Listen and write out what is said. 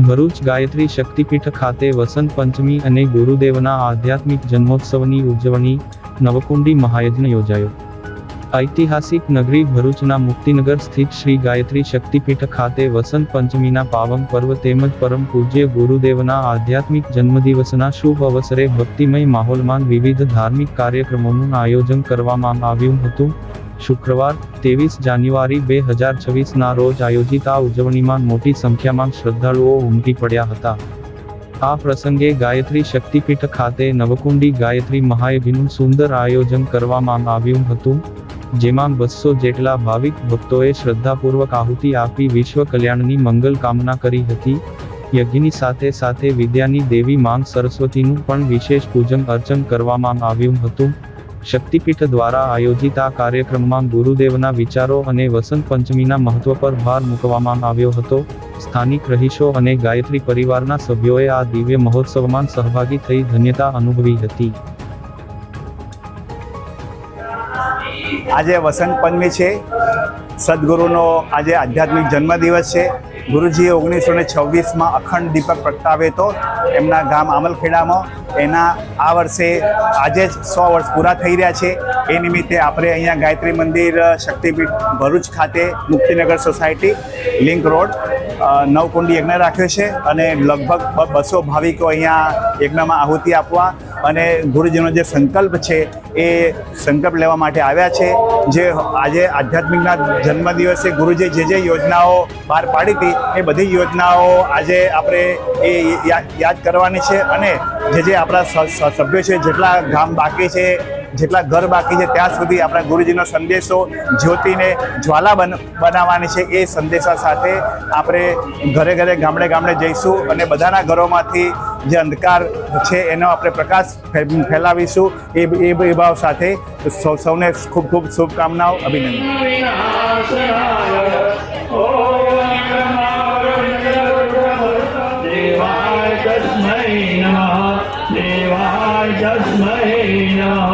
ભરૂચ ગાયત્રી શક્તિપીઠ ખાતે વસંત પંચમી અને ગુરુદેવના આધ્યાત્મિક જન્મોત્સવની ઉજવણી નવકુંડી મહાયજ્ઞ યોજાયો. ઐતિહાસિક નગરી ભરૂચના મુક્તિનગર સ્થિત શ્રી ગાયત્રી શક્તિપીઠ ખાતે વસંત પંચમીના પાવન પર્વ તેમજ પરમ પૂજ્ય ગુરુદેવના આધ્યાત્મિક જન્મદિવસના શુભ અવસરે ભક્તિમય માહોલમાં વિવિધ ધાર્મિક કાર્યક્રમોનું આયોજન કરવામાં આવ્યું હતું. શુક્રવાર, ત્રેવીસ જાન્યુઆરી બે હજાર છવ્વીસના રોજ આયોજિત આ ઉજવણીમાં મોટી સંખ્યામાં શ્રદ્ધાળુઓ ઉમટી પડ્યા હતા. આ પ્રસંગે ગાયત્રી શક્તિપીઠ ખાતે નવકુંડી ગાયત્રી મહાયજ્ઞનું સુંદર આયોજન કરવામાં આવ્યું હતું, જેમાં બસો જેટલા ભાવિક ભક્તોએ શ્રદ્ધાપૂર્વક આહુતિ આપી વિશ્વ કલ્યાણની મંગલ કામના કરી હતી. યજ્ઞની સાથે સાથે વિદ્યાની દેવી માંગ સરસ્વતીનું પણ વિશેષ પૂજન અર્ચન કરવામાં આવ્યું હતું. શક્તિપીઠ દ્વારા આયોજિત આ કાર્યક્રમમાં ગુરુદેવના વિચારો અને વસંત પંચમીના મહત્વ પર ભાર મૂકવામાં આવ્યો હતો. સ્થાનિક રહીશો અને ગાયત્રી પરિવારના સભ્યોએ આ દિવ્ય મહોત્સવમાં સહભાગી થઈ ધન્યતા અનુભવી હતી. આજે વસંત પંચમી છે. સદગુરુનો આજે આધ્યાત્મિક જન્મદિવસ છે. ગુરુજીએ ઓગણીસો ને છવ્વીસમાં અખંડ દીપક પ્રગટાવ્યો હતો. એમના ગામ આમલખેડામાં. એના આ વર્ષે આજે જ સો વર્ષ પૂરા થઈ રહ્યા છે. એ નિમિત્તે આપણે અહીંયા ગાયત્રી મંદિર, શક્તિપીઠ ભરૂચ ખાતે મુક્તિનગર સોસાયટી, લિંક રોડ નવકુંડી યજ્ઞ રાખ્યો છે. અને લગભગ બસો ભાવિકો અહીંયા યજ્ઞમાં આહુતિ આપવા અને ગુરુજીનો જે સંકલ્પ છે એ સંકલ્પ લેવા માટે આવ્યા છે. જે આજે આધ્યાત્મિકના જન્મદિવસે ગુરુજીએ જે જે યોજનાઓ બહાર પાડી હતી, એ બધી યોજનાઓ આજે આપણે એ યાદ કરવાની છે. અને જે જે આપણા સભ્યો છે, જેટલા ગામ બાકી છે જેટલા ઘર બાકી છે, ત્યાં સુધી આપણા ગુરુજીનો સંદેશો જ્યોતિને જ્વાલા બન, બનાવવાની છે, એ સંદેશા સાથે આપણે ઘરે ઘરે ગામડે ગામડે જઈશું અને બધાના ઘરોમાંથી જે અંધકાર છે, એનો આપણે પ્રકાશ ફેલાવીશું. એ એ ભાવ સાથે સૌ, સૌને ખૂબ ખૂબ શુભકામનાઓ, અભિનંદન. तस्मै नमः देवाय तस्मै नमः